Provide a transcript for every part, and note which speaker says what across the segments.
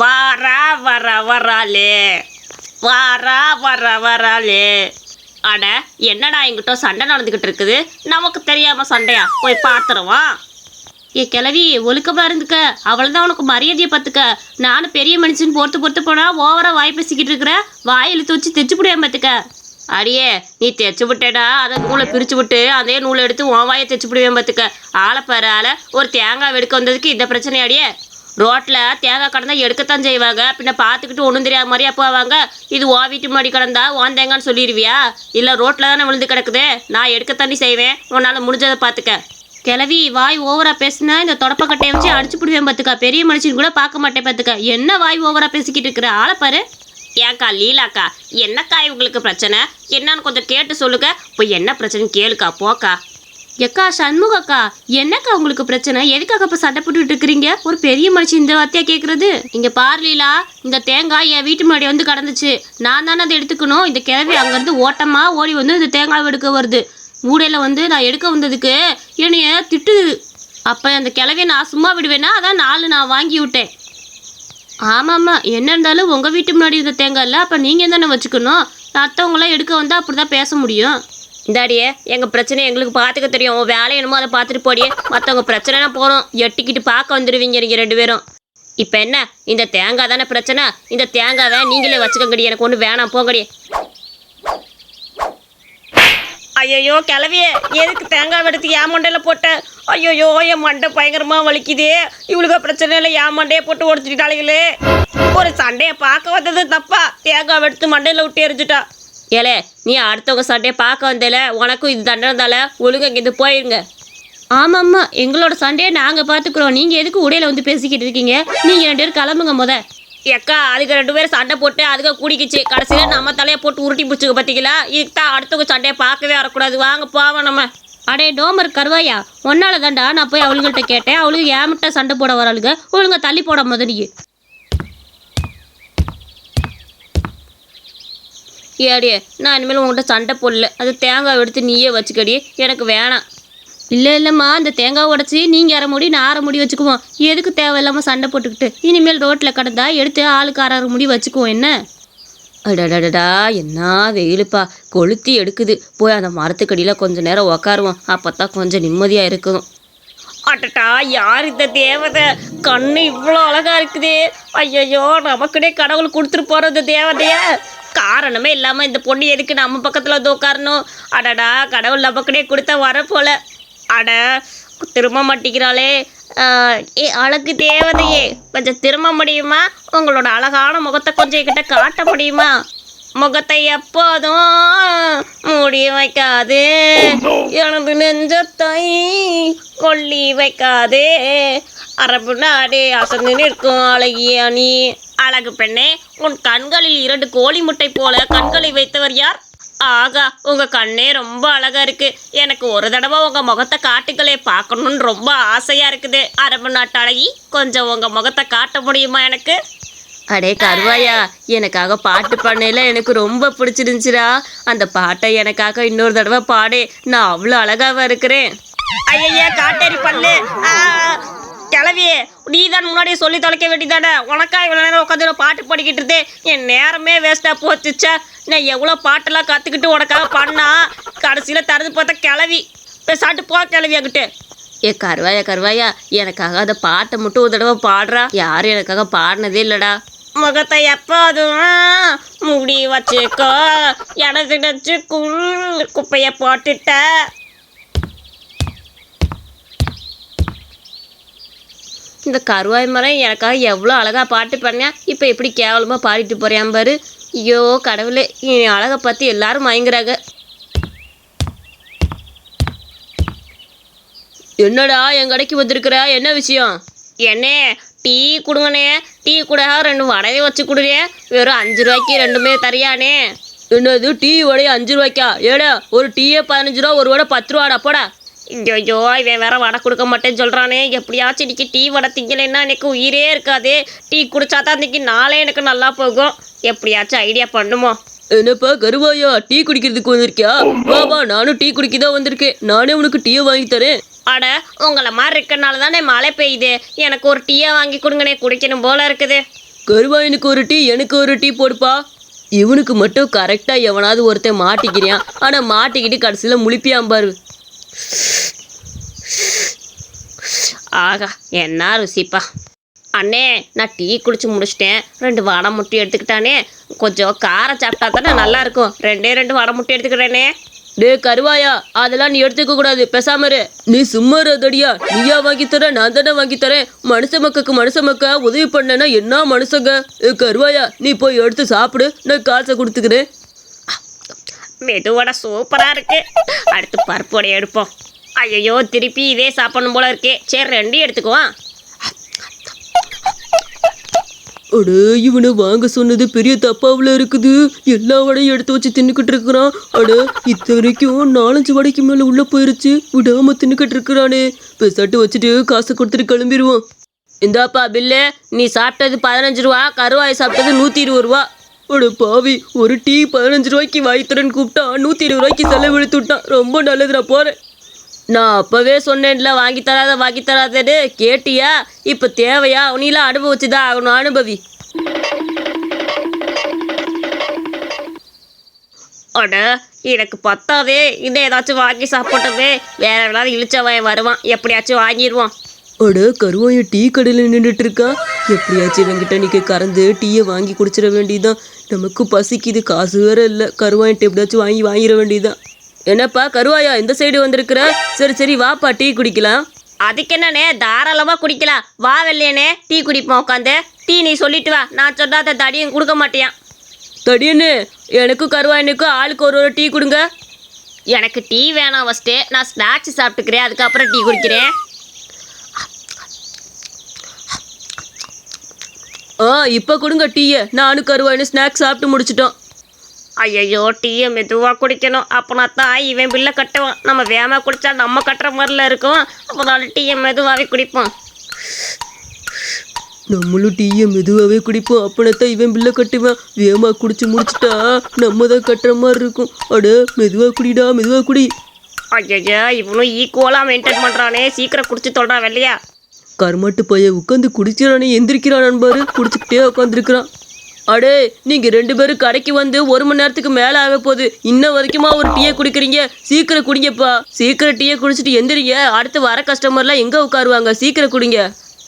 Speaker 1: வாரா வர வராளே. வாரா வர வராளே. அட என்னடா எங்கிட்ட சண்டை நடந்துக்கிட்டு இருக்குது? நமக்கு தெரியாம சண்டையா? போய் பார்த்துருவான் ஏ கிளவி ஒழுக்கமா இருந்துக்க. அவ்வளோதான் உனக்கு மரியாதையை பார்த்துக்க. நானும் பெரிய மனுஷன் பொறுத்து பொறுத்து போனா ஓவரா வாய் பேசிக்கிட்டு இருக்கிற. வாயில் வச்சு தைச்சு புடியாம பார்த்துக்க அடியே நீ தைச்சு விட்டேடா. அதை நூலை பிரிச்சு விட்டு அதே நூலை எடுத்து உன் வாயை தைச்சு விடுவேன் பார்த்துக்க ஆளை பாரு ஆளை. ஒரு தேங்காய் எடுக்க வந்ததுக்கு இந்த பிரச்சனை அடியே. ரோட்டில் தேங்காய் கடந்தால் எடுக்கத்தான் செய்வாங்க. பின்ன பார்த்துக்கிட்டு ஒன்றும் தெரியாத மாதிரியா போவாங்க. இது ஓ வீட்டு மாடி கிடந்தா ஓன் தேங்கான்னு சொல்லிடுவியா இல்லை ரோட்டில் தானே விழுந்து கிடக்குது? நான் எடுக்கத்தாண்டி செய்வேன். உன்னால் முடிஞ்சதை பார்த்துக்க கிளவி வாய் ஓவரா பேசுனா இந்த தொடப்பக்கட்டையை வச்சு அடிச்சு பிடிவேன் பார்த்துக்கா பெரிய மனுஷன் கூட பார்க்க மாட்டேன் பார்த்துக்கா என்ன வாய் ஓவரா பேசிக்கிட்டு இருக்கிற? ஆளை பாரு. ஏக்கா லீலாக்கா என்னக்கா இவங்களுக்கு பிரச்சனை? என்னன்னு கொஞ்சம் கேட்டு சொல்லுங்க. இப்போ என்ன பிரச்சனை கேளுக்கா போக்கா. எக்கா சண்முகக்கா என்னக்கா உங்களுக்கு பிரச்சனை? எதுக்காக இப்போ சண்டை போட்டுட்டு இருக்கிறீங்க? ஒரு பெரிய மனுஷன் இந்த வார்த்தையா கேட்குறது இங்கே பார்லீலா இந்த தேங்காய் என் வீட்டு முன்னாடி வந்து கடந்துச்சு. நான் தானே அதை எடுத்துக்கணும்? இந்த கிழவி அங்கேருந்து ஓட்டமாக ஓடி வந்து இந்த தேங்காய் எடுக்க வருது. மூடையில் வந்து நான் எடுக்க வந்ததுக்கு என்னைய திட்டுது. அப்போ அந்த கிழவியை நான் சும்மா விடுவேனா? அதான் நாலு நான் வாங்கி விட்டேன். ஆமாம்மா என்ன இருந்தாலும் உங்கள் வீட்டு முன்னாடி இருந்த தேங்காய் இல்லை. அப்போ நீங்கள் தானே வச்சுக்கணும். மற்றவங்களாம் எடுக்க வந்தால் அப்படி தான் பேச முடியும். இந்தாடியே எங்கள் பிரச்சனை எங்களுக்கு பார்த்துக்க தெரியும். உன் வேலை என்னமோ அதை பார்த்துட்டு போடியே. மற்றவங்க பிரச்சனைனா போகிறோம் எட்டிக்கிட்டு பார்க்க வந்துடுவீங்க நீங்கள் ரெண்டு பேரும். இப்போ என்ன? இந்த தேங்காய் தானே பிரச்சனை? இந்த தேங்காவை நீங்களே வச்சுக்கங்கடி. எனக்கு ஒன்று வேணாம். போங்கடி. ஐயோ கிளவியே எதுக்கு தேங்காய் எடுத்து என் மண்டையில் போட்ட? ஐயோ என் மண்டை பயங்கரமாக வலிக்குதே. இவளுக்கு பிரச்சனை இல்லை என் மண்டையை போட்டு உடச்சிட்டாளுங்களே ஒரு சண்டையை பார்க்க வந்தது தப்பா. தேங்காய் எடுத்து மண்டையில் விட்டு எரிஞ்சுட்டா. ஏலே நீ அடுத்தவங்க சண்டையை பார்க்க வந்தேல உனக்கும் இது தண்டனை தால ஒழுங்கா இங்கேருந்து போயிருங்க. ஆமாம்மா எங்களோட சண்டையை நாங்கள் பார்த்துக்குறோம். நீங்கள் எதுக்கு உடையில வந்து பேசிக்கிட்டு இருக்கீங்க? நீங்கள் ரெண்டு பேரும் கிளம்புங்க முத. எக்கா அதுக்கு ரெண்டு பேரும் சண்டை போட்டு அதுக்கு குடிக்கிச்சு. கடைசியில் நம்ம தலையை போட்டு உருட்டி பிடிச்சிக்க பார்த்தீங்களா இதுக்கு தான் அடுத்தவங்க சண்டையை பார்க்கவே வரக்கூடாது. வாங்க போவோம் நம்ம. அடே டோமர் கருவாயா? ஒன்னால தாண்டா நான் போய் அவளுங்கள்ட்ட கேட்டேன். அவளுக்கு ஏமிட்ட சண்டை போட வராளுங்க. ஒழுங்கா தள்ளி போட முத ஏடியே நான் இனிமேல் உங்கள்கிட்ட சண்டை போடல. அது தேங்காய் எடுத்து நீயே வச்சுக்கடி. எனக்கு வேணாம். இல்லை இல்லைம்மா இந்த தேங்காய் உடச்சி நீங்கள் அரை முடி நான் அரை முடி வச்சுக்குவோம். எதுக்கு தேவையில்லாமல் சண்டை போட்டுக்கிட்டு? இனிமேல் ரோட்டில் கிடந்தா எடுத்து ஆளுக்கு அரை அரை முடி வச்சுக்குவோம் என்ன? அடடடடா என்ன வெயிலுப்பா. கொளுத்தி எடுக்குது. போய் அந்த மரத்துக்கடியில் கொஞ்சம் நேரம் உக்காருவோம். அப்போ தான் கொஞ்சம் நிம்மதியாக இருக்கும். அடடா யார் இந்த தேவதை? கண்ணு இவ்வளோ அழகா இருக்குதே. ஐயோ நமக்குனே கடவுள் கொடுத்துட்டு போகிற இந்த தேவதையை. காரணமே இல்லாமல் இந்த பொண்ணு எதுக்கு நம்ம பக்கத்தில் வந்து உட்காரணும்? அடடா கடவுள் நமக்குனே கொடுத்த வர போல. அட திரும்ப மாட்டேங்கிறாளே ஏ அழகு தேவதையே கொஞ்சம் திரும்ப முடியுமா? உங்களோட அழகான முகத்தை கொஞ்சம் என்கிட்ட காட்ட முடியுமா? முகத்தை எப்போதும் மூடி வைக்காது. எனது நெஞ்சத்தை கொல்லி வைக்காது. அரபு நாடே அசந்து நிற்கும் அழகிய நீ. அழகு பெண்ணே உன் கண்களில் இரண்டு கோழி முட்டை போல கண்களை வைத்தவர் யார்? ஆகா உங்க கண்ணே ரொம்ப அழகா இருக்கு. எனக்கு ஒரு தடவை உங்க முகத்தை காட்டுகளே பார்க்கணும்னு ரொம்ப ஆசையா இருக்குது. அரபு நாட்டு அழகி கொஞ்சம் உங்க முகத்தை காட்ட முடியுமா எனக்கு? அடே கருவாயா எனக்காக பாட்டு பண்ணையில எனக்கு ரொம்ப பிடிச்சிருந்துச்சுடா. அந்த பாட்டை எனக்காக இன்னொரு தடவை பாடே. நான் அவ்வளோ அழகாவா இருக்கிறேன். ஐயா காட்டேரி பல்லு கிளவி நீ தான் முன்னாடியே சொல்லி தொலைக்க வேண்டியதானே? உனக்கா இவ்வளோ நேரம் உட்காந்து பாட்டு பாடிக்கிட்டு இருந்தே? என் நேரமே வேஸ்ட்டாக போச்சுச்சா. நான் எவ்வளோ பாட்டெல்லாம் கற்றுக்கிட்டு உனக்காக பண்ணா? கடைசியில் தரது பார்த்தா கிளவி. பேசாட்டு போ கிளவி அங்கிட்டு ஏ கருவாயா கருவாயா எனக்காக அந்த பாட்டை மட்டும் ஒரு தடவை பாடுறா? யாரும் எனக்காக பாடினதே இல்லைடா. முகத்தை எப்போதும் முடி வச்சுக்கோ. எனது நச்சுக்குள் குப்பையை போட்டுட்ட. இந்த கருவாய் மரம் எனக்காக எவ்வளோ அழகாக பாட்டு பண்ணேன் இப்போ எப்படி கேவலமாக பாடிட்டு போகிறேன் பாரு. ஐயோ கடவுளே என் அழகை பார்த்து எல்லாரும் மயங்குறாங்க. என்னடா என் கடைக்கு வந்திருக்கிற? என்ன விஷயம்? என்னே டீ கொடுங்கண்ணே. டீ கூட ரெண்டு வடையை வச்சு கொடுங்க வெறும் அஞ்சு ரூபாய்க்கு ரெண்டுமே தரியானே என்னது டீ வடையை அஞ்சு ரூபாய்க்கா? ஏடா ஒரு டீயே பதினஞ்சு ரூபா ஒரு வடை பத்து ரூபாடா போடா. ஐயோ இவன் வேற வடை கொடுக்க மாட்டேன்னு சொல்கிறானே எப்படியாச்சும் இன்னைக்கு டீ வடை திங்கலைன்னா எனக்கு உயிரே இருக்காது. டீ குடிச்சா தான் இன்னைக்கு நாளே எனக்கு நல்லா போகும். எப்படியாச்சும் ஐடியா பண்ணுமோ.
Speaker 2: என்னப்பா கருவாயா? டீ குடிக்கிறதுக்கு வந்திருக்கியா? வா நானும் டீ குடிக்க தான் வந்திருக்கேன். நானே உனக்கு டீயை வாங்கி தரேன்.
Speaker 1: அட உங்களை மாதிரி இருக்கனால தானே மழை பெய்யுது. எனக்கு ஒரு டீயை வாங்கி கொடுங்கண்ணே குடிக்கணும் போல இருக்குது.
Speaker 2: கருவாயனுக்கு ஒரு டீ எனக்கு ஒரு டீ போடுப்பா. இவனுக்கு மட்டும் கரெக்டாக எவனாவது ஒருத்தன் மாட்டிக்கிறியான் ஆனால் மாட்டிக்கிட்டு கடைசியில் முழிப்பியான் பாரு.
Speaker 1: ஆகா என்ன ருசிப்பா. அண்ணே நான் டீ குடிச்சு முடிச்சிட்டேன். ரெண்டு வடை முட்டி எடுத்துக்கிட்டானே. கொஞ்சம் காரம் சாப்பிட்டா தானே நல்லா இருக்கும் ரெண்டே ரெண்டு வடை முட்டை எடுத்துக்கிறேனே.
Speaker 2: டே கருவாயா அதெல்லாம் நீ எடுத்துக்க கூடாது பேசாமரு நீ சும்மா இருதடியா நீயா வாங்கி தர நான் தானே வாங்கி தரேன். மனுஷ மக்களுக்கு மனுஷ மக்க உதவி பண்ணேன்னா என்ன மனுஷங்க? கருவாயா நீ போய் எடுத்து சாப்பிடு. நான் காசை கொடுத்துக்கிறேன்.
Speaker 1: மெதுவடை சூப்பராக இருக்கு. அடுத்து பருப்பு வடையை எடுப்போம். ஐயோ திருப்பி இதே சாப்பிடணும் போல இருக்கே. சரி ரெண்டையும் எடுத்துக்குவான்
Speaker 2: அடே இவனை வாங்க சொன்னது பெரிய தப்பாவில் இருக்குது. எல்லா வடையும் எடுத்து வச்சு தின்னுக்கிட்டு இருக்கிறான். அட இத்த வரைக்கும் நாலஞ்சு வடைக்கு மேலே உள்ளே போயிருச்சு. விடாம தின்னுக்கிட்டு இருக்கிறானே. பெசாட்டு வச்சுட்டு காசை கொடுத்துட்டு கிளம்பிடுவோம்
Speaker 1: இந்தாப்பா பில்லு. நீ சாப்பிட்டது பதினஞ்சு ரூபா கருவாய் சாப்பிட்டது நூற்றி இருபது ரூபா.
Speaker 2: அட பாவி ஒரு டீ பதினஞ்சு ரூபாய்க்கு வாய்த்தரேன்னு கூப்பிட்டா நூற்றி இருபது ரூபாய்க்கு செலவழித்து விட்டான். ரொம்ப நல்லது நான் போகிறேன்
Speaker 1: நான் அப்போவே சொன்னேன்ல வாங்கி தராத வாங்கி தராதன்னு. கேட்டியா? இப்போ தேவையா? நீலாம் அனுபவிச்சுதான் ஆகணும் அனுபவி. அட எனக்கு பத்தாதே. இன்னும் ஏதாச்சும் வாங்கி சாப்பிட்டதே வேற வேணாலும் இழிச்சவன் வருவான். எப்படியாச்சும் வாங்கிடுவான்
Speaker 2: அட கருவாய டீ கடையில் நின்றுட்டு இருக்கான் எப்படியாச்சும் இவங்கிட்ட நீங்க கறந்து டீயை வாங்கி குடிச்சிட வேண்டியதுதான். நமக்கு பசிக்குது காசு வேற இல்லை. கருவாயிட்ட எப்படியாச்சும் வாங்கி வாங்கிட வேண்டியதுதான். என்னப்பா கருவாயா இந்த சைடு வந்திருக்கிற? சரி சரி வாப்பா டீ குடிக்கலாம்.
Speaker 1: அதுக்கு என்னண்ணே தாராளமாக குடிக்கலாம். வா வெள்ளையனே டீ குடிப்போம் உட்காந்து டீ நீ சொல்லிட்டு வா. நான் சொல்லாத தடியும் கொடுக்க மாட்டேன்
Speaker 2: தடியண்ணே எனக்கும் கருவாயனுக்கும் ஆளுக்கு ஒரு ஒரு டீ கொடுங்க.
Speaker 1: எனக்கு டீ வேணாம் ஃபஸ்ட்டு நான் ஸ்நாக்ஸ் சாப்பிட்டுக்கிறேன் அதுக்கப்புறம் டீ குடிக்கிறேன்.
Speaker 2: ஆ இப்போ கொடுங்க டீயை. நானும் கருவாயனு ஸ்நாக்ஸ் சாப்பிட்டு முடிச்சிட்டோம்.
Speaker 1: ஐயையோ டீயை மெதுவாக குடிக்கணும். அப்போனா தான் இவன் பில்லை கட்டுவான். நம்ம வேகமாக குடித்தா நம்ம கட்டுற மாதிரில இருக்கும். அப்போதால டீயை மெதுவாகவே குடிப்போம்.
Speaker 2: நம்மளும் டீயை மெதுவாகவே குடிப்போம். அப்படின்னா இவன் பில்லை கட்டுவேன். வேகமா குடிச்சு முடிச்சிட்டா நம்ம தான் கட்டுற மாதிரி இருக்கும். அட மெதுவா குடிடா மெதுவா குடி.
Speaker 1: ஐயையோ இவனும் ஈக்குவலாக மெயின்டைன் பண்ணுறானே சீக்கிரம் குடிச்சு தொடுறான் வெள்ளையா.
Speaker 2: கருமட்டு பைய உட்காந்து குடிச்சிடானே எந்திரிக்கிறான் பாரு குடிச்சுக்கிட்டே உட்காந்துருக்கிறான் அடே நீங்கள் ரெண்டு பேரும் கடைக்கு வந்து ஒரு மணி நேரத்துக்கு மேலே ஆக போகுது. இன்ன வரைக்குமா ஒரு டீயை குடிக்கிறீங்க? சீக்கிரம் குடிங்கப்பா. சீக்கிரம் டீயை குடிச்சிட்டு எந்திரிங்க. அடுத்து வர கஸ்டமர்லாம் எங்கே உட்காருவாங்க? சீக்கிரம் குடிங்க.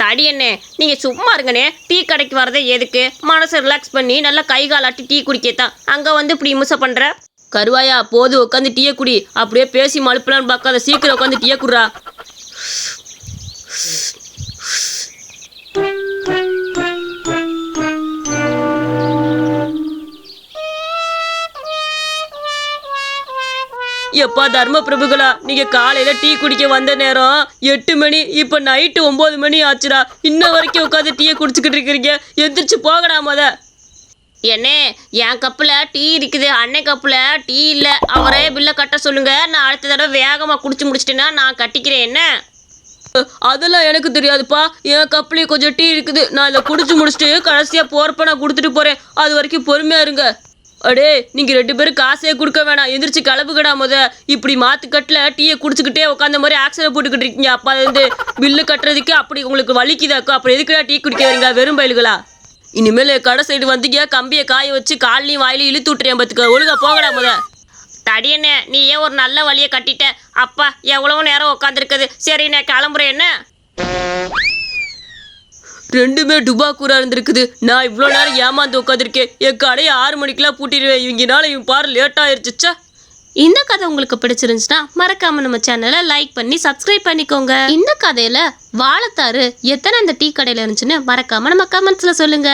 Speaker 1: தடி என்ன நீங்கள் சும்மா இருங்கண்ணே. டீ கடைக்கு வரதே எதுக்கு? மனசை ரிலாக்ஸ் பண்ணி நல்லா கை காலாட்டி டீ குடிக்கத்தான். அங்கே வந்து இப்படி இம்சை பண்ணுற
Speaker 2: கருவாயா போது உட்காந்து டீயை குடி. அப்படியே பேசி மழுப்பலான்னு பார்க்காத. சீக்கிரம் உட்காந்து டீயை குடுறா. எப்பா தர்ம பிரபுகளா நீங்க காலையில டீ குடிக்க வந்த நேரம் எட்டு மணி இப்ப நைட்டு ஒன்பது மணி ஆச்சுடா. இன்ன வரைக்கும் உட்காந்து டீயை குடிச்சுக்கிட்டு இருக்கிறீங்க எந்திரிச்சு போகடா மொத.
Speaker 1: என்னே என் கப்பில் டீ இருக்குது. அன்னை கப்பில் டீ இல்லை. அவரே பில்லை கட்ட சொல்லுங்க. நான் அடுத்த தடவை வேகமாக குடிச்சு முடிச்சிட்டேன்னா நான் கட்டிக்கிறேன். என்ன?
Speaker 2: அதெல்லாம் எனக்கு தெரியாதுப்பா. என் கப்லேயே கொஞ்சம் டீ இருக்குது. நான் இதை குடிச்சு முடிச்சுட்டு கடைசியாக போகிறப்ப நான் கொடுத்துட்டு போகிறேன் அது வரைக்கும் பொறுமையாக இருங்க. அடே நீங்கள் ரெண்டு பேரும் காசே கொடுக்க வேணாம். எந்திரிச்சு கிளம்புக்கடா முத. இப்படி மாத்துக்கட்டில் டீயை குடிச்சுக்கிட்டே உட்காந்த மாதிரி ஆக்சிடென்ட் போட்டுக்கிட்டு இருக்கீங்க. அப்போ அது வந்து பில்லு கட்டுறதுக்கு அப்படி உங்களுக்கு வலிக்குதாக்கோ அப்புறம் எதுக்குடா டீ குடிக்கிறீங்க வெறும் பயிலுகளா? இனிமேல் கடை சைடு வந்தீங்க கம்பியை காய வச்சு கால்லையும் வாயிலையும் இழுத்து விட்டுறேன் பார்த்துக்க ஒழுங்கா போகடா முத.
Speaker 1: தடியண்ணே நீ ஏன் ஒரு நல்ல வழியை கட்டிட்ட? அப்பா எவ்வளோ நேரம் உட்காந்துருக்குது சரிண்ணே நான் கிளம்புறேன் என்ன?
Speaker 2: ரெண்டுமே டுபாக்கூரா இருந்திருக்குது. நான் இவ்வளோ நேரம் ஏமாந்து உட்காந்துருக்கேன் என் கடையை ஆறு மணிக்கெல்லாம் பூட்டிடுவேன். இவங்கனால இவன் பாரு லேட் ஆயிருச்சுச்சா
Speaker 1: இந்த கதை உங்களுக்கு பிடிச்சிருந்துச்சுன்னா மறக்காம நம்ம சேனலை லைக் பண்ணி சப்ஸ்கிரைப் பண்ணிக்கோங்க. இந்த கதையில வாழைத்தாறு எத்தனை அந்த டீ கடையில இருந்துச்சுன்னு மறக்காம நம்ம கமெண்ட்ஸ்ல சொல்லுங்க.